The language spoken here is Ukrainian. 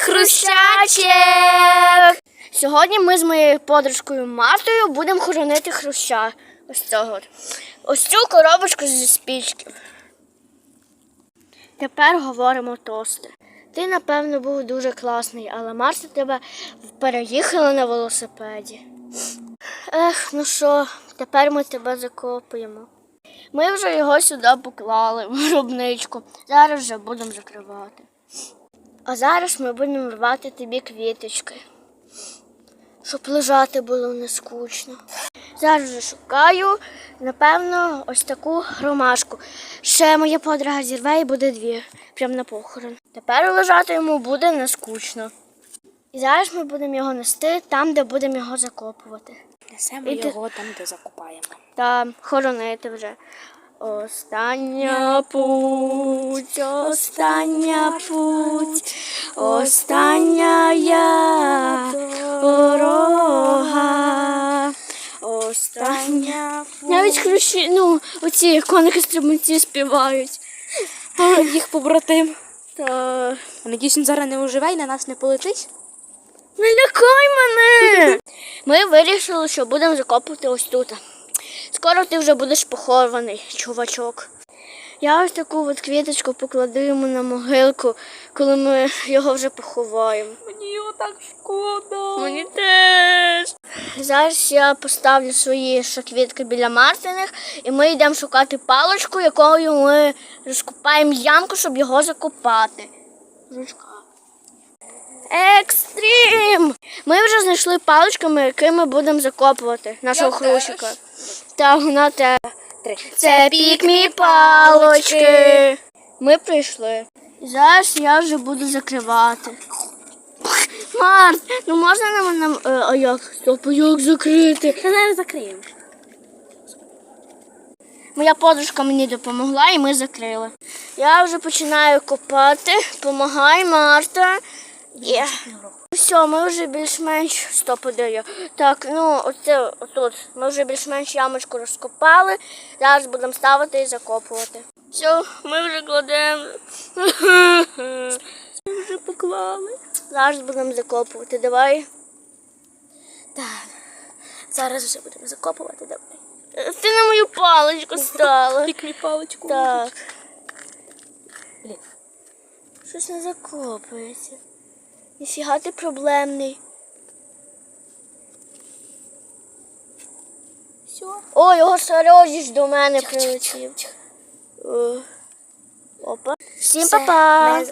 хрущачик! Сьогодні ми з моєю подружкою Мартою будемо хоронити хруща. Ось цього. Ось цю коробочку зі спічків. Тепер говоримо тости. Ти, напевно, був дуже класний, але Марта тебе переїхала на велосипеді. Ех, ну що, тепер ми тебе закопуємо. Ми вже його сюди поклали в гробничку. Зараз вже будемо закривати. А зараз ми будемо рвати тобі квіточки, щоб лежати було не скучно. Зараз шукаю, напевно, ось таку ромашку. Ще моя подруга зірве і буде дві, прямо на похорон. Тепер лежати йому буде не скучно. І зараз ми будемо його нести там, де будемо його закопувати. Несемо І його там, де закопаємо. Та хоронити вже. Остання путь, остання путь, остання я дорога. Остання. Навіть хрущі, ну, оці коники стрибунці співають. Їх побратим. Та Надіюсь, він зараз не оживе і на нас не полетить. не лякай мене. Ми вирішили, що будемо закопувати ось тут. Скоро ти вже будеш похований, чувачок. Я ось таку от квіточку покладу йому на могилку, коли ми його вже поховаємо. Мені його так шкода. Мені теж. Зараз я поставлю свої квітки біля Мартиних, і ми йдемо шукати паличку, якою ми розкопаємо ямку, щоб його закопати. Жучка. Екстрім! Ми вже знайшли паличками, якими будемо закопувати нашого хрущика. Та вона те. Це пік мій палочки. Ми прийшли. І зараз я вже буду закривати. Март, ну можна нам, нам е, а як? Стоп, як закрити? Та зараз закриємо. Моя подружка мені допомогла і ми закрили. Я вже починаю копати. Помагай, Марта. Є. Все, ми вже більш-менш стоп я. Так, ну оце отут. Ми вже більш-менш ямочку розкопали. Зараз будемо ставити і закопувати. Все, ми вже кладемо. Ми вже поклали. Зараз будемо закопувати. Давай. Так. Зараз вже будемо закопувати. Давай. Ти на мою паличку стала. Пік мій паличку. Так. Блін. Щось не закопується. Ніфіга ти проблемний. Все. О, його сородіч до мене прилетів. Е, Опа. Всім па-па.